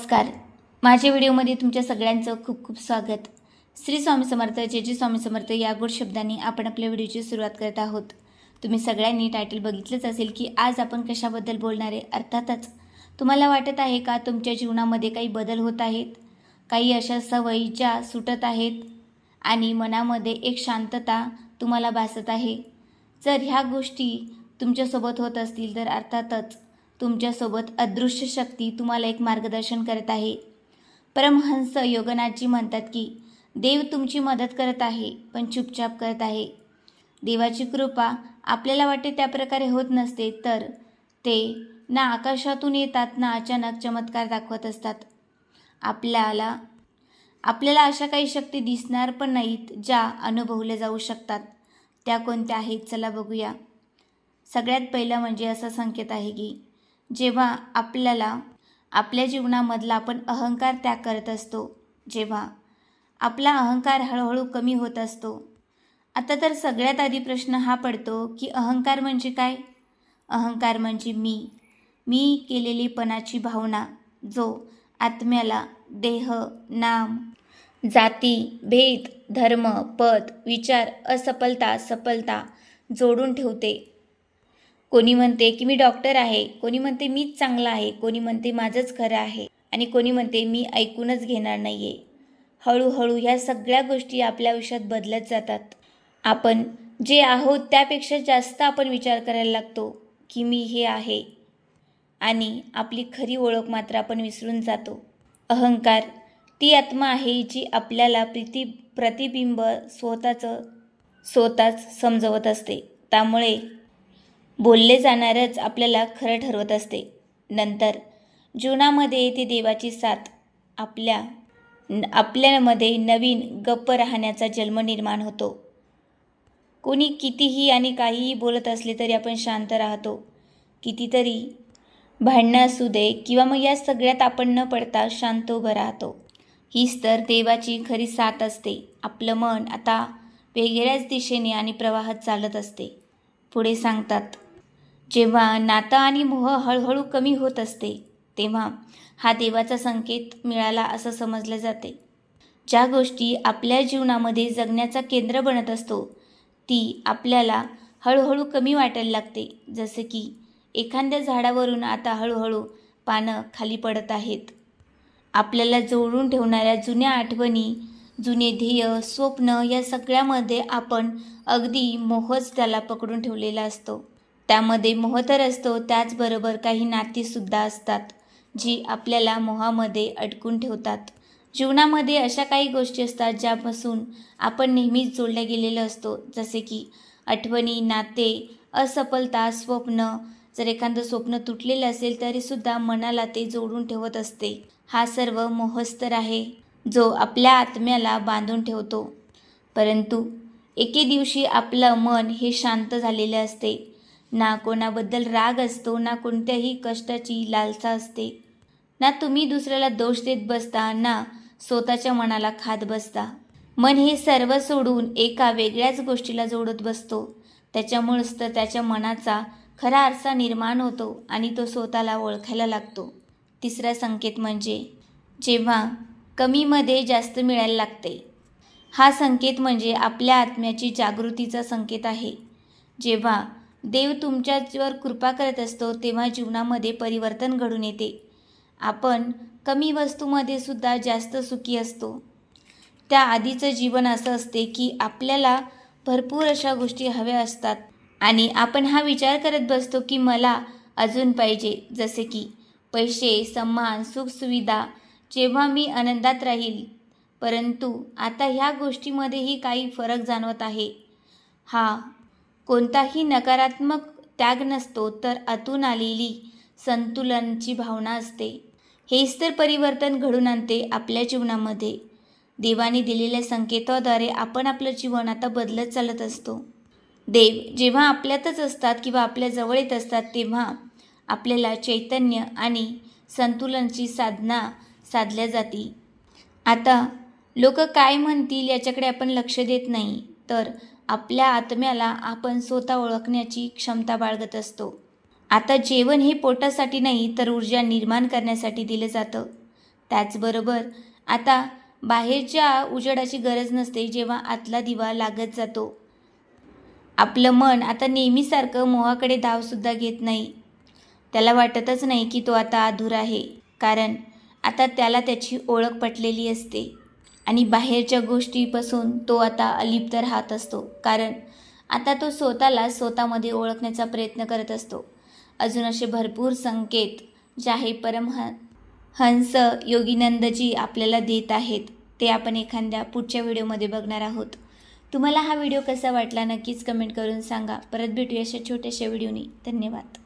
नमस्कार. माझ्या व्हिडिओमध्ये तुमच्या सगळ्यांचं खूप खूप स्वागत. श्री स्वामी समर्थ जे जे स्वामी समर्थ या गोड शब्दांनी आपण आपल्या व्हिडिओची सुरुवात करत आहोत. तुम्ही सगळ्यांनी टायटल बघितलंच असेल की आज आपण कशाबद्दल बोलणार आहे अर्थातच तुम्हाला वाटत आहे का तुमच्या जीवनामध्ये काही बदल होत आहेत? काही अशा सवयी ज्या सुटत आहेत आणि मनामध्ये एक शांतता तुम्हाला भासत आहे? जर ह्या गोष्टी तुमच्यासोबत होत असतील तर अर्थातच तुमच्यासोबत अदृश्य शक्ती तुम्हाला एक मार्गदर्शन करत आहे. परमहंस योगनाथजी म्हणतात की देव तुमची मदत करत आहे पण चुपचाप करत आहे. देवाची कृपा आपल्याला वाटते त्या प्रकारे होत नसते तर ते ना आकाशातून येतात ना अचानक चमत्कार दाखवत असतात. आपल्याला आपल्याला अशा काही शक्ती दिसणार पण नाहीत ज्या अनुभवल्या जाऊ शकतात. त्या कोणत्या आहेत चला बघूया. सगळ्यात पहिलं म्हणजे असा संकेत आहे की जेव्हा आपल्याला आपल्या जीवनामधला आपण अहंकार त्याग करत असतो जेव्हा आपला अहंकार हळूहळू कमी होत असतो. आता तर सगळ्यात आधी प्रश्न हा पडतो की अहंकार म्हणजे काय? अहंकार म्हणजे मी. मी केलेली पणाची भावना जो आत्म्याला देह नाम जाती भेद धर्म पद विचार असफलता सफलता जोडून ठेवते. कोणी म्हणते की मी डॉक्टर आहे कोणी म्हणते मीच चांगला आहे कोणी म्हणते माझंच खरं आहे आणि कोणी म्हणते मी ऐकूनच घेणार नाही आहे हळूहळू ह्या सगळ्या गोष्टी आपल्या आयुष्यात बदलत जातात. आपण जे आहोत त्यापेक्षा जास्त आपण विचार करायला लागतो की मी हे आहे आणि आपली खरी ओळख मात्र आपण विसरून जातो. अहंकार ती आत्मा आहे जी आपल्याला प्रीती प्रतिबिंब स्वतःचं स्वतःच समजवत असते. त्यामुळे बोलले जाणारच आपल्याला खरं ठरवत असते. नंतर जीवनामध्ये ती देवाची साथ आपल्या आपल्यामध्ये नवीन गप्प राहण्याचा जन्म निर्माण होतो. कोणी कितीही आणि काहीही बोलत असले तरी आपण शांत राहतो. कितीतरी भांडणं असू दे किंवा मग या सगळ्यात आपण न पडता शांत उभं राहतो. हीच तर देवाची खरी साथ असते. आपलं मन आता वेगळ्याच दिशेने आणि प्रवाहात चालत असते. पुढे सांगतात जेव्हा नातं आणि मोह हळूहळू कमी होत असते तेव्हा हा देवाचा संकेत मिळाला असं समजलं जाते. ज्या गोष्टी आपल्या जीवनामध्ये जगण्याचा केंद्र बनत असतो ती आपल्याला हळूहळू कमी वाटायला लागते. जसे की एखाद्या झाडावरून आता हळूहळू पानं खाली पडत आहेत. आपल्याला जोडून ठेवणाऱ्या जुन्या आठवणी जुने ध्येय स्वप्न या सगळ्यामध्ये आपण अगदी मोहच त्याला पकडून ठेवलेला असतो. त्यामध्ये मोह तर असतो त्याचबरोबर काही नातीसुद्धा असतात जी आपल्याला मोहामध्ये अडकून ठेवतात. जीवनामध्ये अशा काही गोष्टी असतात ज्यापासून आपण नेहमीच जोडल्या गेलेलो असतो. जसे की आठवणी नाते असफलता स्वप्न. जर एखादं स्वप्न तुटलेलं असेल तरीसुद्धा मनाला ते जोडून ठेवत असते. हा सर्व मोहस्तर आहे जो आपल्या आत्म्याला बांधून ठेवतो. परंतु एके दिवशी आपलं मन हे शांत झालेले असते. ना कोणाबद्दल राग असतो ना कोणत्याही कष्टाची लालसा असते. ना तुम्ही दुसऱ्याला दोष देत बसता ना स्वतःच्या मनाला खात बसता. मन हे सर्व सोडून एका वेगळ्याच गोष्टीला जोडत बसतो. त्याच्यामुळेच तर त्याच्या मनाचा खरा आरसा निर्माण होतो आणि तो स्वतःला ओळखायला लागतो. तिसरा संकेत म्हणजे जेव्हा कमीमध्ये जास्त मिळायला लागते. हा संकेत म्हणजे आपल्या आत्म्याची जागृतीचा संकेत आहे. जेव्हा देव तुमच्यावर कृपा करत असतो तेव्हा जीवनामध्ये परिवर्तन घडून येते. आपण कमी वस्तूमध्ये सुद्धा जास्त सुखी असतो. त्या आधीचं जीवन असं असते की आपल्याला भरपूर अशा गोष्टी हव्या असतात आणि आपण हा विचार करत बसतो की मला अजून पाहिजे जसे की पैसे सन्मान सुखसुविधा जेव्हा मी आनंदात राहील. परंतु आता ह्या गोष्टीमध्येही काही फरक जाणवत आहे. हा कोणताही नकारात्मक त्याग नसतो तर आतून आलेली संतुलनची भावना असते. हेच तर परिवर्तन घडून आणते आपल्या जीवनामध्ये. देवाने दिलेल्या संकेताद्वारे आपण आपलं जीवन आता बदलत चालत असतो. देव जेव्हा आपल्यातच असतात किंवा आपल्या जवळ येत असतात तेव्हा आपल्याला चैतन्य आणि संतुलनची साधना साधल्या जाती. आता लोक काय म्हणतील याच्याकडे आपण लक्ष देत नाही. तर आपल्या आत्म्याला आपण स्वतः ओळखण्याची क्षमता बाळगत असतो. आता जेवण हे पोटासाठी नाही तर ऊर्जा निर्माण करण्यासाठी दिलं जातं. त्याचबरोबर आता बाहेरच्या उजेडाची गरज नसते जेव्हा आतला दिवा लागत जातो. आपलं मन आता नेहमीसारखं मोहाकडे धावसुद्धा घेत नाही. त्याला वाटतच नाही की तो आता अधुरा आहे कारण आता त्याला त्याची ओळख पटलेली असते. आणि बाहेरच्या गोष्टीपासून तो आता अलिप्त राहत असतो. कारण आता तो स्वतःला स्वतःमध्ये ओळखण्याचा प्रयत्न करत असतो. अजून असे भरपूर संकेत जे आहे परमह हंस योगीनंदजी आपल्याला देत आहेत. ते आपण एखाद्या पुढच्या व्हिडिओमध्ये बघणार आहोत. तुम्हाला हा व्हिडिओ कसा वाटला नक्कीच कमेंट करून सांगा. परत भेटूया अशा छोट्याशा व्हिडिओनी. धन्यवाद.